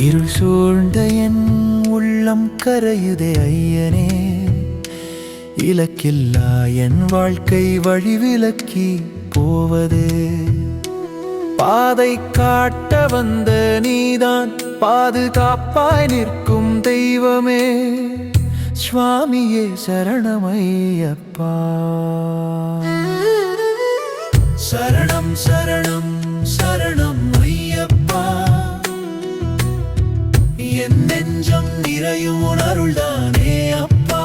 இருள் சூழ்ந்த என் உள்ளம் கரையுதே ஐயனே. இலக்கில்லா என் வாழ்க்கை வழிவிலக்கி போவது. பாதை காட்ட வந்த நீதான் பாதுகாப்பாய் நிற்கும் தெய்வமே. சுவாமியே சரணமையப்பா. நிறையும் உணருள்தானே அப்பா.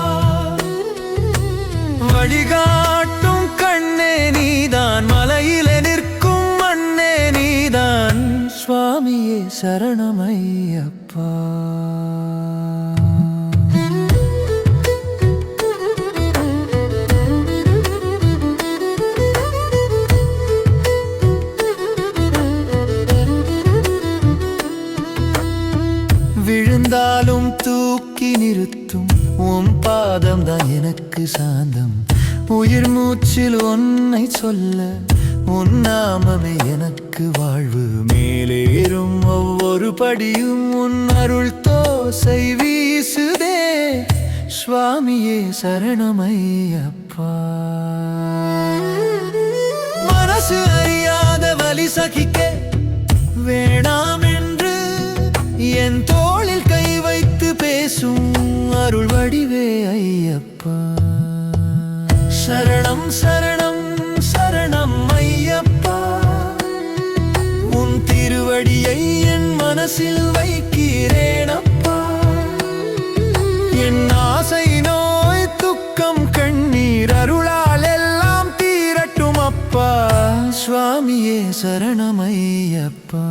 வழிகாட்டும் கண்ணே நீதான் மலையில நிற்கும் மண்ணே நீதான். சுவாமியே சரணமையப்பா. விழுந்தாலும் தூக்கி நிறுத்தும். உன் பாதம் தான் எனக்கு சாந்தம். உயிர் மூச்சில் உன்னை சொல்ல உன் நாமமே எனக்கு வாழ்வு. மேலேறும் ஒவ்வொரு படியும் உன் அருள் தோசை வீசுதே. சுவாமியே சரணமையப்பா. மனசு அறியாத வழி சகிக்க ஐயப்பா. சரணம் சரணம் சரணம் ஐயப்பா. உன் திருவடியை என் மனசில் வைக்கிறேனப்பா. என் ஆசை நோய் துக்கம் கண்ணீர் அருளால் எல்லாம் தீரட்டும் அப்பா சுவாமியே சரணமையப்பா